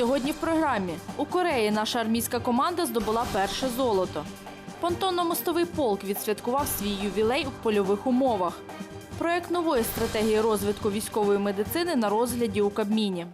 Сьогодні в програмі у Кореї наша армійська команда здобула перше золото. Понтонно-мостовий полк відсвяткував свій ювілей у польових умовах. Проект нової стратегії розвитку військової медицини на розгляді у Кабміні.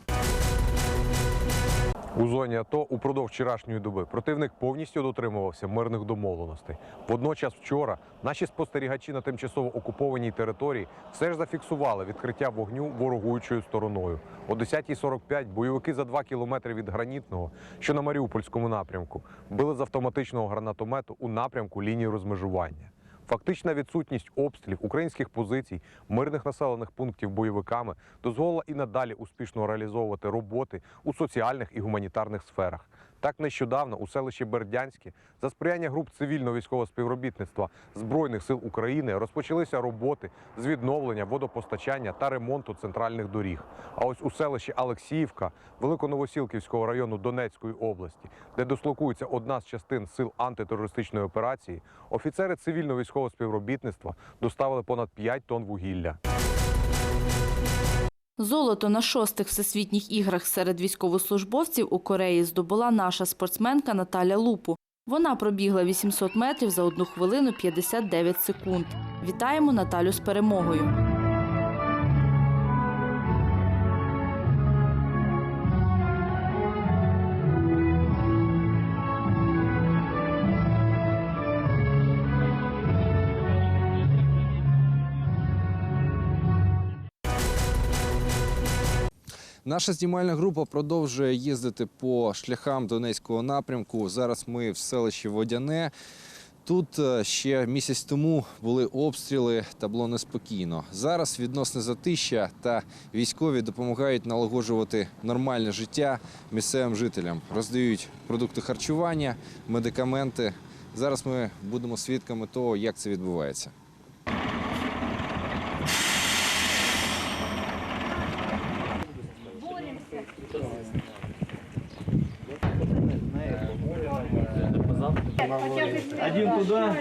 У зоні АТО упродовж вчорашньої доби противник повністю дотримувався мирних домовленостей. Водночас, вчора наші спостерігачі на тимчасово окупованій території все ж зафіксували відкриття вогню ворогуючою стороною. О 10.45 бойовики за 2 кілометри від гранітного, що на Маріупольському напрямку, били з автоматичного гранатомету у напрямку лінії розмежування. Фактична відсутність обстрілів українських позицій, мирних населених пунктів бойовиками дозволила і надалі успішно реалізовувати роботи у соціальних і гуманітарних сферах. Так нещодавно у селищі Бердянське за сприяння груп цивільно-військового співробітництва Збройних сил України розпочалися роботи з відновлення водопостачання та ремонту центральних доріг. А ось у селищі Алексіївка Великоновосілківського району Донецької області, де дислокується одна з частин сил антитерористичної операції, офіцери цивільно-військового співробітництва доставили понад 5 тонн вугілля. Золото на шостих всесвітніх іграх серед військовослужбовців у Кореї здобула наша спортсменка Наталя Лупу. Вона пробігла 800 метрів за 1 хвилину 59 секунд. Вітаємо Наталю з перемогою. Наша знімальна група продовжує їздити по шляхам Донецького напрямку. Зараз ми в селищі Водяне. Тут е, ще місяць тому були обстріли та було неспокійно. Зараз відносне затища та військові допомагають налагоджувати нормальне життя місцевим жителям. Роздають продукти харчування, медикаменти. Зараз ми будемо свідками того, як це відбувається. Один туда,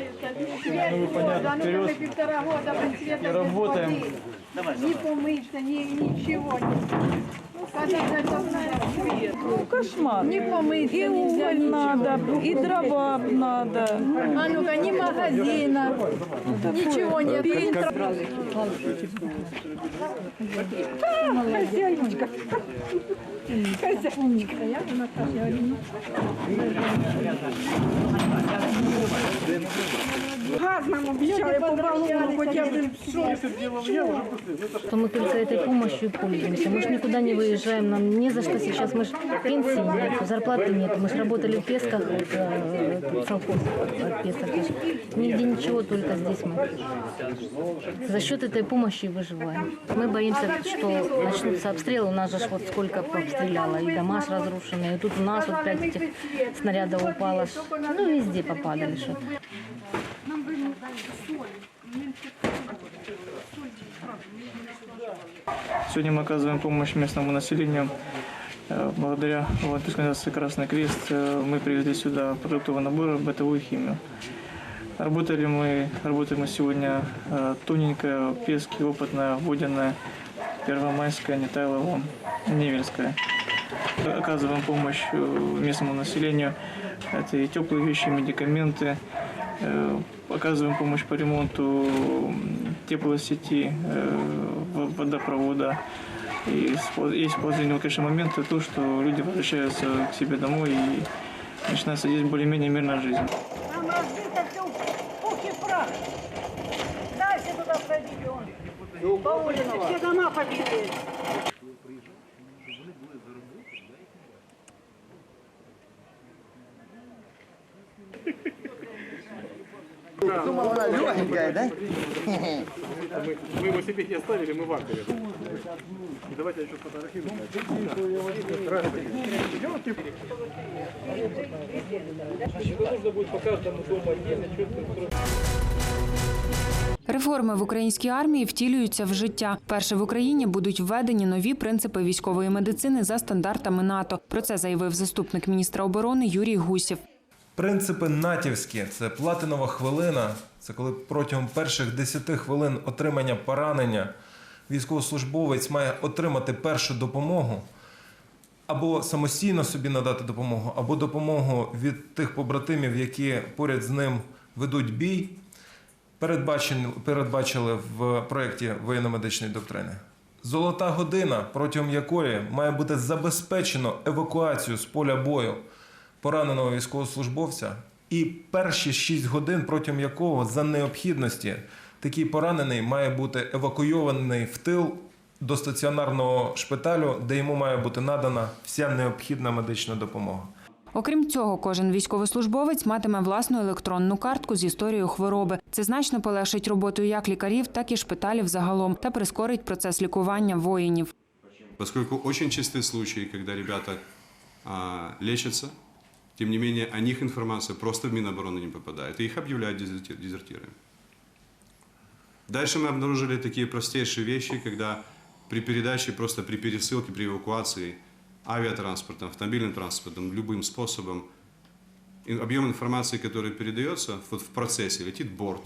ну, понятно, вперед. полтора года без цвета И работаем. Не помыться, ни, ничего. Ну, кошмар. Не помыться И уголь надо, и дрова надо. А ну-ка, ни магазина, ничего нет. Хозяйничка. Хозяйничка. Алина. Газ нам обещали по баллону, хотя бы что мы только этой помощью пользуемся. Мы же никуда не выезжаем, нам не за что сейчас. Мы же пенсии нет, зарплаты нет. Мы же работали в Песках, вот, э, совхоз от Песок. наш. Нигде ничего, только здесь мы. За счет этой помощи выживаем. Мы боимся, что начнутся обстрелы. У нас же ж вот сколько обстреляло. И дома ж разрушены. И тут у нас вот пять этих снарядов упало. ж. Ну, везде попадали. Что. Сегодня мы оказываем помощь местному населению. Э, Благодаря волонтерской организации «Красный крест» э, мы привезли сюда продуктовый набор, бытовую химию. Работали мы, работаем мы сегодня э, тоненькая, пески, опытная, водяная, первомайская, Нетайлова, Невельская. Оказываем помощь местному населению. Это и теплые вещи, и медикаменты. Оказываем помощь по ремонту теплосети, водопровода. И есть положительные, конечно, моменты, то, что люди возвращаются к себе домой и начинается здесь более-менее мирная жизнь. Все дома побили. Мы его себе не оставили, мы в акваре. Давайте я еще сфотографирую. Нужно будет по каждому дому отдельно четко Реформи в українській армії втілюються в життя. Перше в Україні будуть введені нові принципи військової медицини за стандартами НАТО. Про це заявив заступник міністра оборони Юрій Гусєв. Принципи натівські це платинова хвилина. Це коли протягом перших 10 хвилин отримання поранення військовослужбовець має отримати першу допомогу. або самостійно собі надати допомогу, або допомогу від тих побратимів, які поряд з ним ведуть бій, передбачили в проєкті воєнно-медичної доктрини. Золота година, протягом якої має бути забезпечено евакуацію з поля бою пораненого військовослужбовця, і перші 6 годин, протягом якого за необхідності такий поранений має бути евакуйований в тил до стаціонарного шпиталю, де йому має бути надана вся необхідна медична допомога. Окрім цього, кожен військовослужбовець матиме власну електронну картку з історією хвороби. Це значно полегшить роботу як лікарів, так і шпиталів загалом та прискорить процес лікування воїнів. Поскольку очень частые случаи, когда ребята а, лечатся, тем не менее о них информация просто в Минобороны не попадает, и их объявляют дезерти- дезертирами. Дальше мы обнаружили такие простейшие вещи, когда при передаче, просто при пересылке, при эвакуации авиатранспортом, автомобильным транспортом, любым способом, объем информации, который передается вот в процессе, летит борт.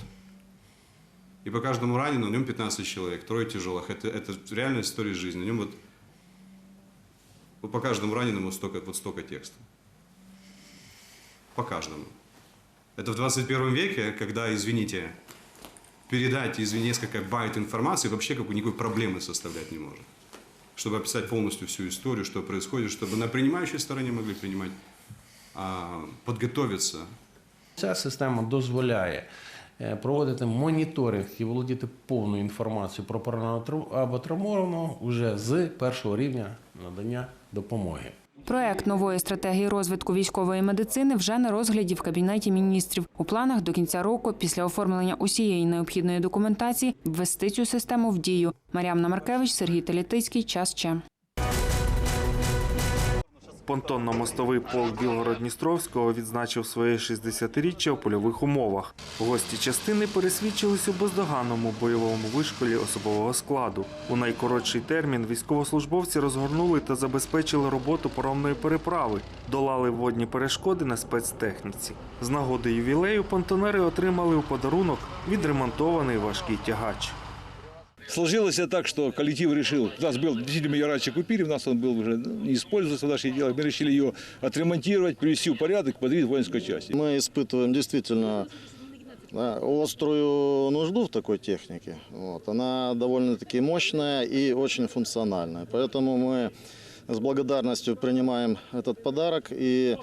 И по каждому раненому, на нем 15 человек, трое тяжелых. Это, это реальная история жизни. На нем вот по каждому раненому столько, вот столько текста. По каждому. Это в 21 веке, когда, извините, передать из несколько байт информации вообще какой никакой проблемы составлять не может. Чтобы описать полностью всю историю, что происходит, чтобы на принимающей стороне могли принимать, а, подготовиться Ця система дозволяє е, проводити моніторинг і володіти повною інформацією про пораненого трав- або травмованого вже з першого рівня надання допомоги. Проект нової стратегії розвитку військової медицини вже на розгляді в кабінеті міністрів. У планах до кінця року, після оформлення усієї необхідної документації, ввести цю систему в дію. Мар'яна Маркевич, Сергій Талітицький. Час ще. Понтонно-мостовий полк Білгород-Дністровського відзначив своє 60-річчя у польових умовах. Гості частини пересвідчились у бездоганному бойовому вишколі особового складу. У найкоротший термін військовослужбовці розгорнули та забезпечили роботу поромної переправи, долали водні перешкоди на спецтехніці. З нагоди ювілею понтонери отримали у подарунок відремонтований важкий тягач. Сложилось так, что коллектив решил, у нас был, действительно, ее раньше купили, у нас он был уже ну, не используется в наших делах, мы решили ее отремонтировать, привести в порядок, подарить воинской части. Мы испытываем действительно да, острую нужду в такой технике. Вот. Она довольно-таки мощная и очень функциональная. Поэтому мы с благодарностью принимаем этот подарок и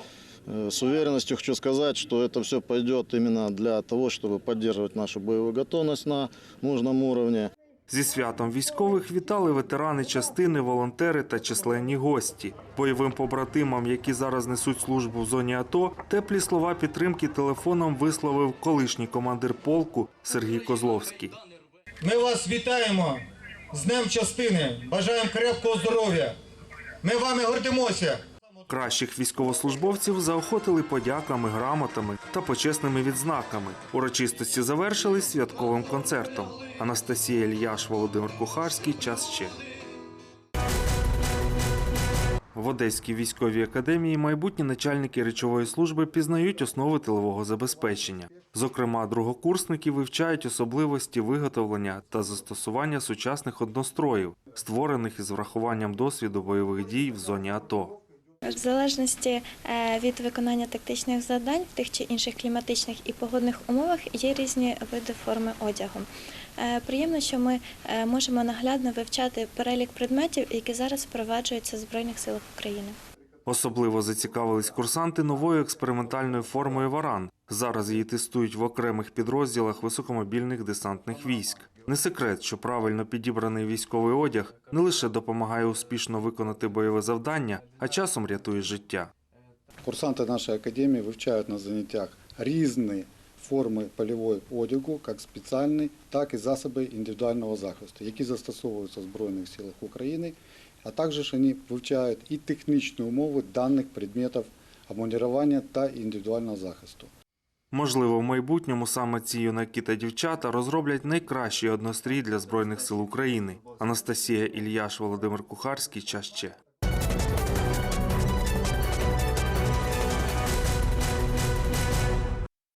э, с уверенностью хочу сказать, что это все пойдет именно для того, чтобы поддерживать нашу боевую готовность на нужном уровне. Зі святом військових вітали ветерани частини, волонтери та численні гості. Бойовим побратимам, які зараз несуть службу в зоні АТО, теплі слова підтримки телефоном висловив колишній командир полку Сергій Козловський. Ми вас вітаємо з Днем частини. Бажаємо крепкого здоров'я. Ми вами гордимося. Кращих військовослужбовців заохотили подяками, грамотами та почесними відзнаками. Урочистості завершились святковим концертом. Анастасія Ільяш, Володимир Кухарський. Час ще. В Одеській військовій академії майбутні начальники речової служби пізнають основи тилового забезпечення. Зокрема, другокурсники вивчають особливості виготовлення та застосування сучасних одностроїв, створених із врахуванням досвіду бойових дій в зоні АТО. В залежності е, від виконання тактичних завдань в тих чи інших кліматичних і погодних умовах є різні види форми одягу. Е, Приємно, що ми е, можемо наглядно вивчати перелік предметів, які зараз впроваджуються в Збройних силах України. Особливо зацікавились курсанти новою експериментальною формою «Варан». Зараз її тестують в окремих підрозділах високомобільних десантних військ. Не секрет, що правильно підібраний військовий одяг не лише допомагає успішно виконати бойове завдання, а часом рятує життя. Курсанти нашої академії вивчають на заняттях різні форми польової одягу, як спеціальні, так і засоби індивідуального захисту, які застосовуються в Збройних силах України, а також вони вивчають і технічні умови даних предметів обмундирування та індивідуального захисту. Можливо, в майбутньому саме ці юнаки та дівчата розроблять найкращий однострій для Збройних сил України. Анастасія Ільяш, Володимир Кухарський. Час ще.